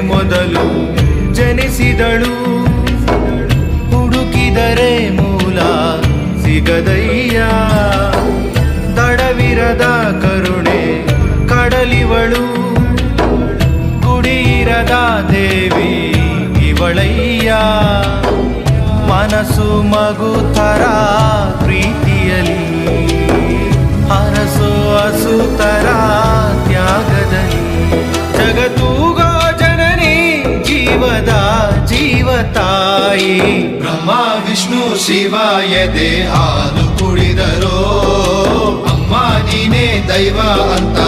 ಮೊದಲು ಜನಿಸಿದಳು. ಹುಡುಕಿದರೆ ಮೂಲ ಸಿಗದಯ್ಯ. ತಡವಿರದ ಕರುಣೆ ಕಡಲಿವಳು. ಗುಡಿಯಿರದ ದೇವಿ ಇವಳಯ್ಯ. ಮನಸ್ಸು ಮಗು ತರ ಜೀವದ ಜೀವತಾಯಿ ಬ್ರಹ್ಮ ವಿಷ್ಣು ಶಿವಾಯ ಎದೆ ಹಾಲು ಕುಡಿದರೋ. ಅಮ್ಮ ನೀನೇ ದೈವ ಅಂತ